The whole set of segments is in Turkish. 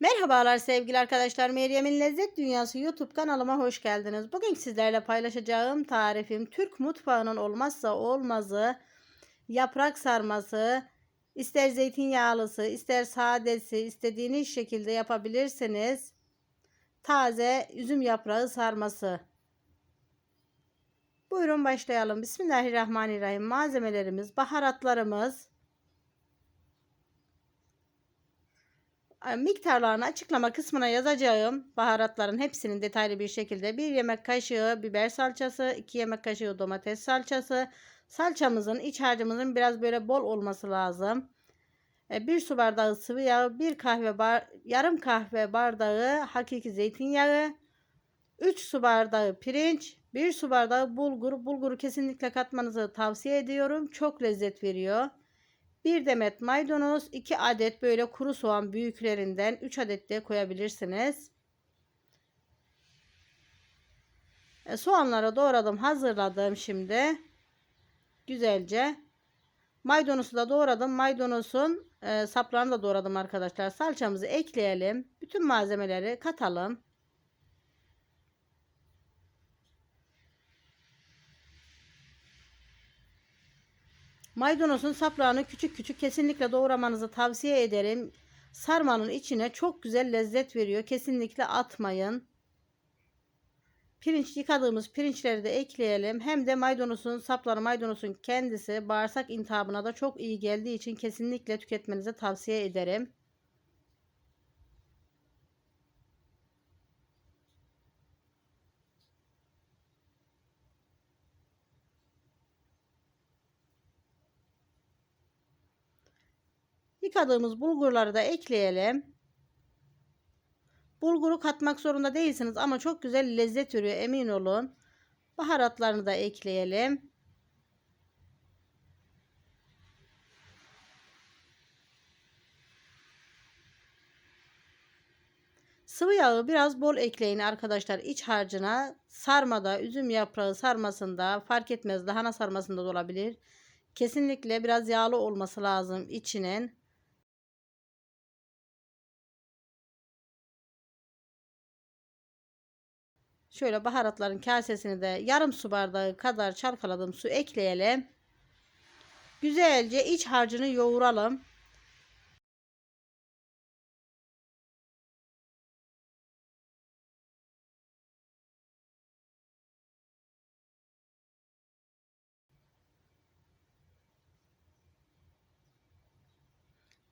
Merhabalar sevgili arkadaşlar. Meryem'in Lezzet Dünyası YouTube kanalıma hoş geldiniz. Bugün sizlerle paylaşacağım tarifim Türk mutfağının olmazsa olmazı yaprak sarması. İster zeytinyağlısı, ister sadesi, istediğiniz şekilde yapabilirsiniz. Taze üzüm yaprağı sarması. Buyurun başlayalım. Bismillahirrahmanirrahim. Malzemelerimiz, baharatlarımız, miktarlarını açıklama kısmına yazacağım. Baharatların hepsinin detaylı bir şekilde 1 yemek kaşığı biber salçası, 2 yemek kaşığı domates salçası. Salçamızın, iç harcımızın biraz böyle bol olması lazım. 1 su bardağı sıvı yağ, 1 kahve bar yarım kahve bardağı hakiki zeytinyağı, 3 su bardağı pirinç, 1 su bardağı bulgur. Bulguru kesinlikle katmanızı tavsiye ediyorum. Çok lezzet veriyor. 1 demet maydanoz, 2 adet böyle kuru soğan büyüklerinden 3 adet de koyabilirsiniz. E, soğanları doğradım, hazırladım şimdi. Güzelce. Maydanozu da doğradım. Maydanozun e, saplarını da doğradım arkadaşlar. Salçamızı ekleyelim. Bütün malzemeleri katalım. Maydanozun saplarını küçük küçük kesinlikle doğramanızı tavsiye ederim. Sarmanın içine çok güzel lezzet veriyor. Kesinlikle atmayın. Pirinç yıkadığımız pirinçleri de ekleyelim. Hem de maydanozun sapları maydanozun kendisi bağırsak intihabına da çok iyi geldiği için kesinlikle tüketmenizi tavsiye ederim. Yıkadığımız bulgurları da ekleyelim. Bulguru katmak zorunda değilsiniz ama çok güzel lezzet veriyor emin olun. Baharatlarını da ekleyelim. Sıvı yağı biraz bol ekleyin arkadaşlar iç harcına. Sarmada, üzüm yaprağı sarmasında fark etmez lahana sarmasında da olabilir. Kesinlikle biraz yağlı olması lazım içinin. Şöyle baharatların kasesini de yarım su bardağı kadar çalkaladım su ekleyelim. Güzelce iç harcını yoğuralım.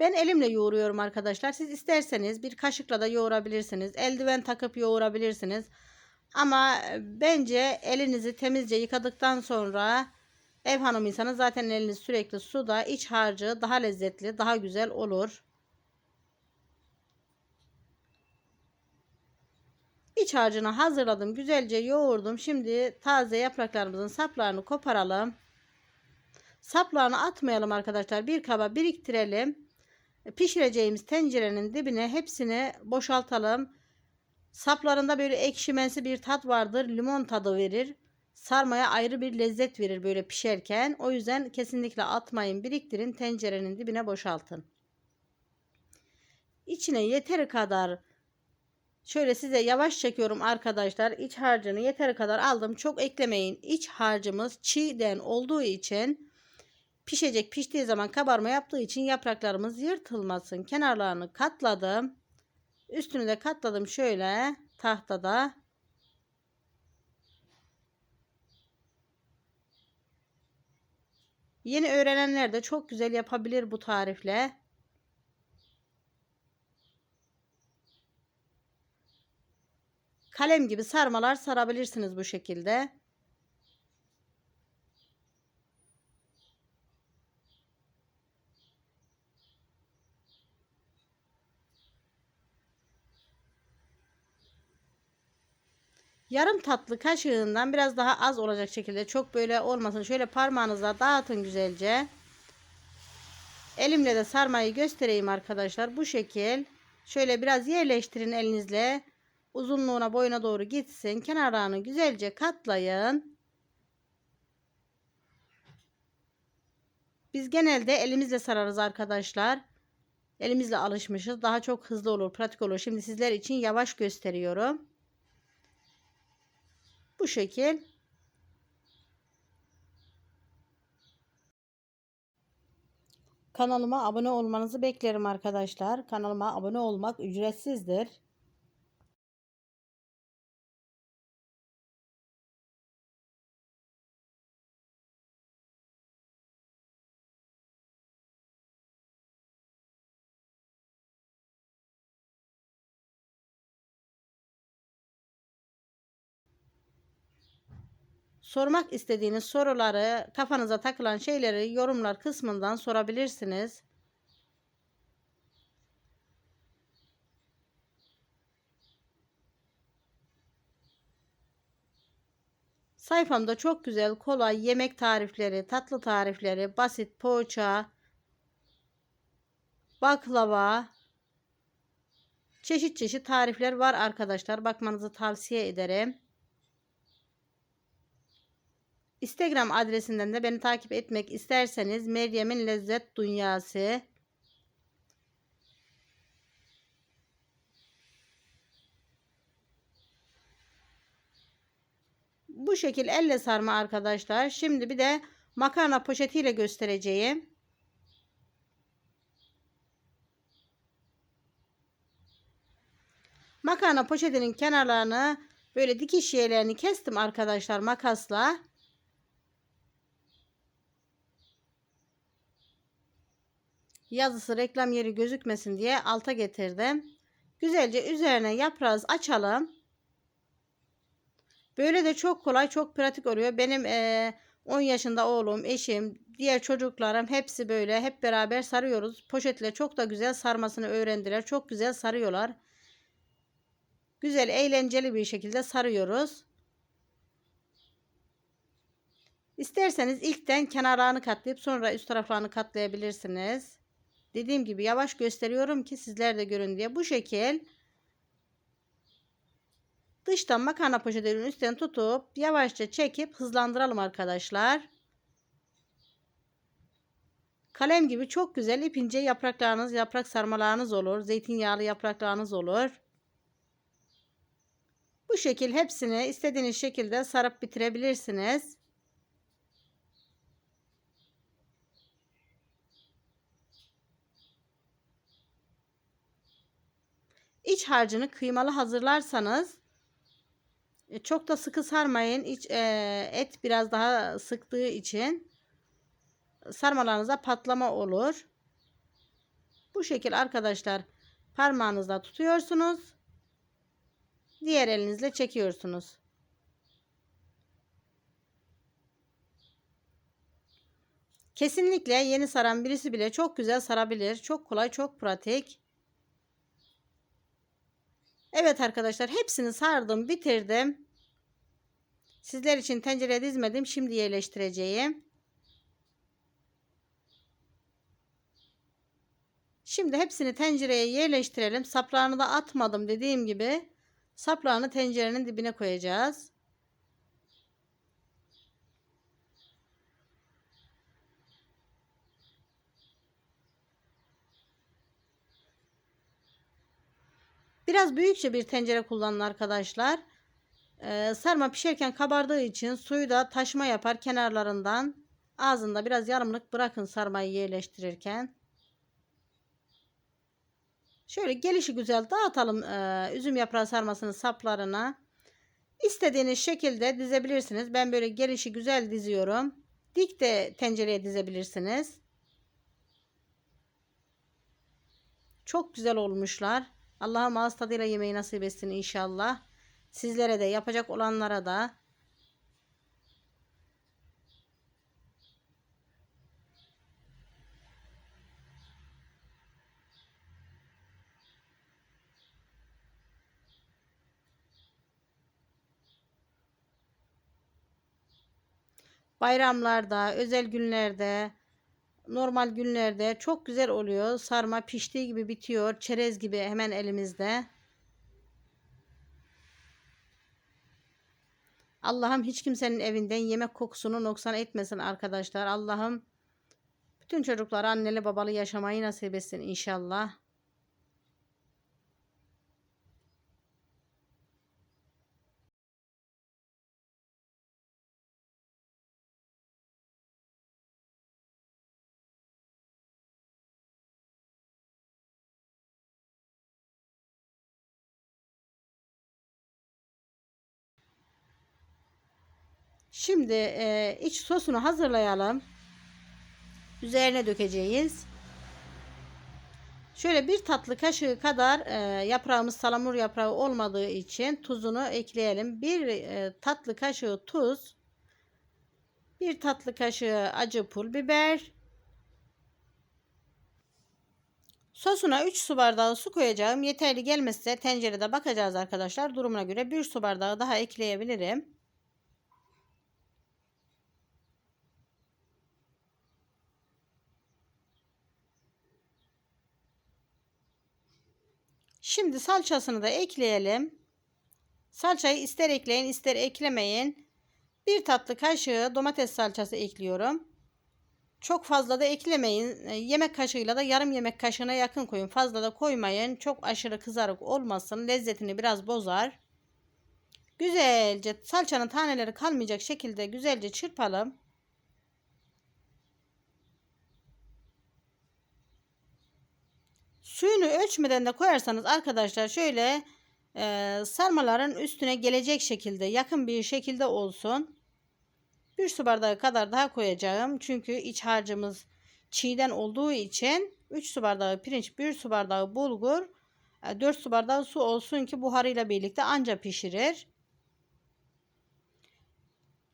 Ben elimle yoğuruyorum arkadaşlar. Siz isterseniz bir kaşıkla da yoğurabilirsiniz. Eldiven takıp yoğurabilirsiniz. Ama bence elinizi temizce yıkadıktan sonra ev hanımıysanız zaten eliniz sürekli suda iç harcı daha lezzetli, daha güzel olur. İç harcını hazırladım. Güzelce yoğurdum. Şimdi taze yapraklarımızın saplarını koparalım. Saplarını atmayalım arkadaşlar. Bir kaba biriktirelim. Pişireceğimiz tencerenin dibine hepsini boşaltalım. Saplarında böyle ekşimensi bir tat vardır. Limon tadı verir. Sarmaya ayrı bir lezzet verir böyle pişerken. O yüzden kesinlikle atmayın. Biriktirin tencerenin dibine boşaltın. İçine yeteri kadar şöyle size yavaş çekiyorum arkadaşlar. İç harcını yeteri kadar aldım. Çok eklemeyin. İç harcımız çiğden olduğu için pişecek. Piştiği zaman kabarma yaptığı için yapraklarımız yırtılmasın. Kenarlarını katladım. Üstünü de katladım şöyle tahtada. Yeni öğrenenler de çok güzel yapabilir bu tarifle. Kalem gibi sarmalar sarabilirsiniz bu şekilde. Yarım tatlı kaşığından biraz daha az olacak şekilde çok böyle olmasın. Şöyle parmağınızla dağıtın güzelce. Elimle de sarmayı göstereyim arkadaşlar. Bu şekil. Şöyle biraz yerleştirin elinizle. Uzunluğuna boyuna doğru gitsin. Kenarlarını güzelce katlayın. Biz genelde elimizle sararız arkadaşlar. Elimizle alışmışız. Daha çok hızlı olur, pratik olur. Şimdi sizler için yavaş gösteriyorum. Bu şekil. Kanalıma abone olmanızı beklerim arkadaşlar. Kanalıma abone olmak ücretsizdir. Sormak istediğiniz soruları, kafanıza takılan şeyleri yorumlar kısmından sorabilirsiniz. Sayfamda çok güzel, kolay yemek tarifleri, tatlı tarifleri, basit poğaça, baklava, çeşit çeşit tarifler var arkadaşlar. Bakmanızı tavsiye ederim. Instagram adresinden de beni takip etmek isterseniz Meryem'in Lezzet Dünyası Bu şekil elle sarma arkadaşlar. Şimdi bir de makarna poşetiyle göstereceğim. Makarna poşetinin kenarlarını böyle dikiş yerlerini kestim arkadaşlar makasla. Yazısı reklam yeri gözükmesin diye alta getirdim. Güzelce üzerine yaprağı açalım. Böyle de çok kolay, çok pratik oluyor. Benim e, 10 yaşında oğlum, eşim, diğer çocuklarım hepsi böyle hep beraber sarıyoruz. Poşetle çok da güzel sarmasını öğrendiler. Çok güzel sarıyorlar. Güzel, eğlenceli bir şekilde sarıyoruz. İsterseniz ilkten kenarlarını katlayıp sonra üst taraflarını katlayabilirsiniz. Dediğim gibi yavaş gösteriyorum ki sizler de görün diye. Bu şekil dıştan makarna poşetinin üstten tutup yavaşça çekip hızlandıralım arkadaşlar. Kalem gibi çok güzel ipince yapraklarınız, yaprak sarmalarınız olur. Zeytinyağlı yapraklarınız olur. Bu şekil hepsini istediğiniz şekilde sarıp bitirebilirsiniz. İç harcını kıymalı hazırlarsanız e, çok da sıkı sarmayın. İç, e, et biraz daha sıktığı için sarmalarınızda patlama olur. Bu şekil arkadaşlar parmağınızla tutuyorsunuz. Diğer elinizle çekiyorsunuz. Kesinlikle yeni saran birisi bile çok güzel sarabilir. Çok kolay, çok pratik. Evet arkadaşlar hepsini sardım bitirdim. Sizler için tencereye dizmedim. Şimdi yerleştireceğim. Şimdi hepsini tencereye yerleştirelim. Saprağını da atmadım dediğim gibi. Saprağını tencerenin dibine koyacağız. Biraz büyükçe bir tencere kullanın arkadaşlar. Ee, sarma pişerken kabardığı için suyu da taşma yapar kenarlarından. Ağzında biraz yarımlık bırakın sarmayı yerleştirirken. Şöyle gelişi güzel dağıtalım e, üzüm yaprağı sarmasının saplarına. İstediğiniz şekilde dizebilirsiniz. Ben böyle gelişi güzel diziyorum. Dik de tencereye dizebilirsiniz. Çok güzel olmuşlar. Allah'ım ağız tadıyla yemeği nasip etsin inşallah. Sizlere de yapacak olanlara da bayramlarda, özel günlerde normal günlerde çok güzel oluyor. Sarma piştiği gibi bitiyor. Çerez gibi hemen elimizde. Allah'ım hiç kimsenin evinden yemek kokusunu noksan etmesin arkadaşlar. Allah'ım Bütün çocuklara anneli babalı yaşamayı nasip etsin inşallah. Şimdi e, iç sosunu hazırlayalım. Üzerine dökeceğiz. Şöyle bir tatlı kaşığı kadar e, yaprağımız salamur yaprağı olmadığı için tuzunu ekleyelim. Bir e, tatlı kaşığı tuz. Bir tatlı kaşığı acı pul biber. Sosuna 3 su bardağı su koyacağım. Yeterli gelmezse tencerede bakacağız arkadaşlar. Durumuna göre 1 su bardağı daha ekleyebilirim. Şimdi salçasını da ekleyelim. Salçayı ister ekleyin ister eklemeyin. Bir tatlı kaşığı domates salçası ekliyorum. Çok fazla da eklemeyin. E, yemek kaşığıyla da yarım yemek kaşığına yakın koyun. Fazla da koymayın. Çok aşırı kızarık olmasın. Lezzetini biraz bozar. Güzelce salçanın taneleri kalmayacak şekilde güzelce çırpalım. Suyunu ölçmeden de koyarsanız arkadaşlar şöyle e, sarmaların üstüne gelecek şekilde yakın bir şekilde olsun. Bir su bardağı kadar daha koyacağım. Çünkü iç harcımız çiğden olduğu için 3 su bardağı pirinç, 1 su bardağı bulgur, 4 e, su bardağı su olsun ki buharıyla birlikte anca pişirir.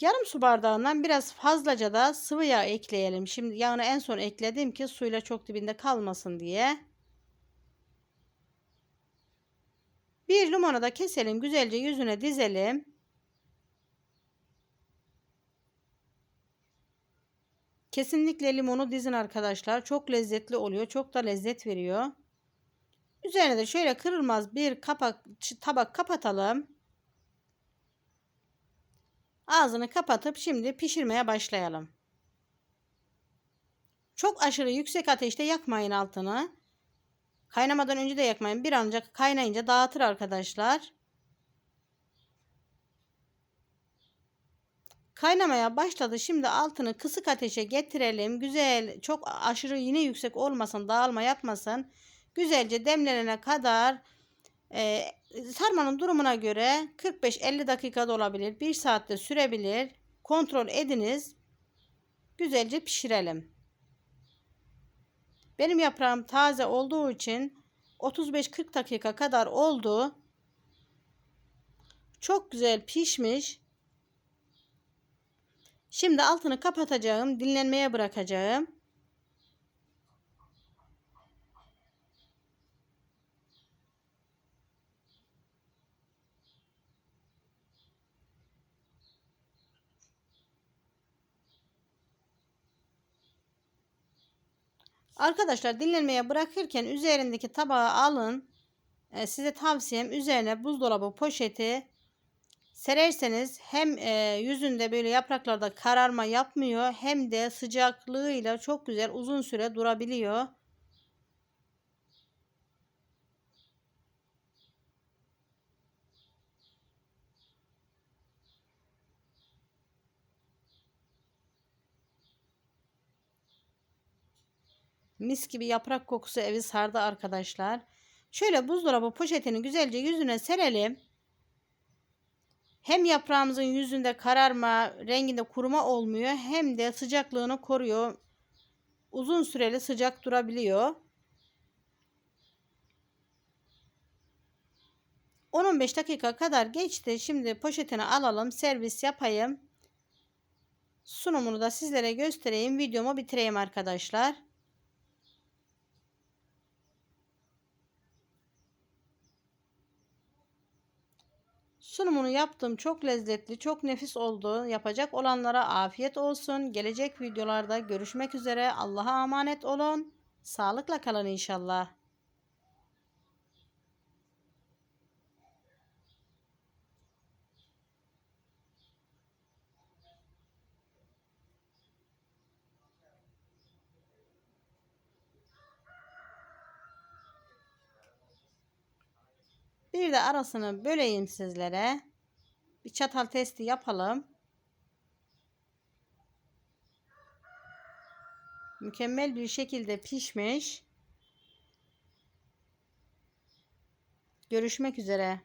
Yarım su bardağından biraz fazlaca da sıvı yağ ekleyelim. Şimdi yağını en son ekledim ki suyla çok dibinde kalmasın diye. Bir limonu da keselim. Güzelce yüzüne dizelim. Kesinlikle limonu dizin arkadaşlar. Çok lezzetli oluyor. Çok da lezzet veriyor. Üzerine de şöyle kırılmaz bir kapak tabak kapatalım. Ağzını kapatıp şimdi pişirmeye başlayalım. Çok aşırı yüksek ateşte yakmayın altını. Kaynamadan önce de yakmayın. Bir ancak kaynayınca dağıtır arkadaşlar. Kaynamaya başladı. Şimdi altını kısık ateşe getirelim. Güzel, çok aşırı yine yüksek olmasın, dağılma yapmasın. Güzelce demlenene kadar e, sarmanın durumuna göre 45-50 dakikada olabilir. 1 saatte sürebilir. Kontrol ediniz. Güzelce pişirelim. Benim yaprağım taze olduğu için 35-40 dakika kadar oldu. Çok güzel pişmiş. Şimdi altını kapatacağım. Dinlenmeye bırakacağım. Arkadaşlar dinlenmeye bırakırken üzerindeki tabağı alın. E, size tavsiyem üzerine buzdolabı poşeti sererseniz hem e, yüzünde böyle yapraklarda kararma yapmıyor hem de sıcaklığıyla çok güzel uzun süre durabiliyor. Mis gibi yaprak kokusu evi sardı arkadaşlar. Şöyle buzdolabı poşetini güzelce yüzüne serelim. Hem yaprağımızın yüzünde kararma, renginde kuruma olmuyor hem de sıcaklığını koruyor. Uzun süreli sıcak durabiliyor. 10-15 dakika kadar geçti. Şimdi poşetini alalım, servis yapayım. Sunumunu da sizlere göstereyim. Videomu bitireyim arkadaşlar. Sunumunu yaptım. Çok lezzetli, çok nefis oldu. Yapacak olanlara afiyet olsun. Gelecek videolarda görüşmek üzere. Allah'a emanet olun. Sağlıkla kalın inşallah. Bir de arasını böleyim sizlere. Bir çatal testi yapalım. Mükemmel bir şekilde pişmiş. Görüşmek üzere.